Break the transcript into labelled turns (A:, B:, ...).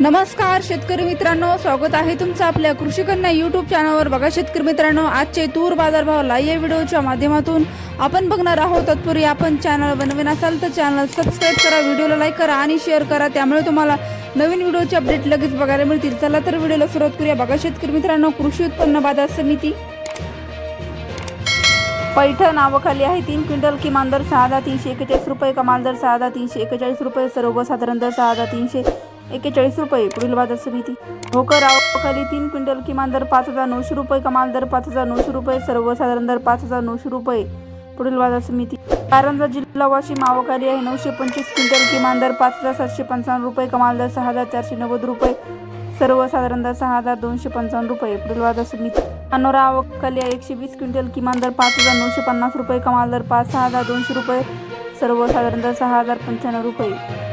A: नमस्कार शेतकरी मित्रांनो. स्वागत आहे तुमचं आपल्या कृषी कन्या युट्यूब चॅनलवर बघा शेतकरी मित्रांनो आजचे तूर बाजारभाव लाईव्ह या व्हिडिओच्या माध्यमातून आपण बघणार आहोत. तत्पूर्वी आपण चॅनल बनवीन असाल तर चॅनल सबस्क्राईब करा व्हिडिओला लाईक करा आणि शेअर करा. त्यामुळे तुम्हाला नवीन व्हिडिओचे अपडेट लगेच बघायला मिळतील. चला तर व्हिडिओला सुरुवात करूया. बघा शेतकरी मित्रांनो कृषी उत्पन्न बाजार समिती. पैठण नावाखाली आहे. तीन क्विंटल किमान दर सहा हजार तीनशे एक्केचाळीस रुपये कमाल दर सहा हजार तीनशे एक्केचाळीस रुपये सर्वसाधारण दर सहा हजार तीनशे एक्केचाळीस रुपये पुढील बाजार समिती. भोकर आवकाली तीन क्विंटल किमान दर पाच हजार नऊशे रुपये कमाल दर पाच हजार नऊशे रुपये सर्वसाधारण दर पाच हजार नऊशे रुपये पुढील बाजार समिती. कारंजा जिल्हा वाशिम नावाखाली आहे नऊशे पंचवीस क्विंटल किमान दर पाच हजार सातशे पंचावन्न रुपये कमाल दर सहा हजार चारशे नव्वद रुपये सर्वसाधारण दर सहा हजार दोनशे पंचावन्न रुपये पुढील बाजार समिती. अनोरा आवकाली आहे एकशे वीस क्विंटल किमान दर पाच हजार नऊशे पन्नास रुपये कमाल दर पाच सहा हजार दोनशे रुपये सर्वसाधारण दर सहा हजार पंच्याण्णव रुपये.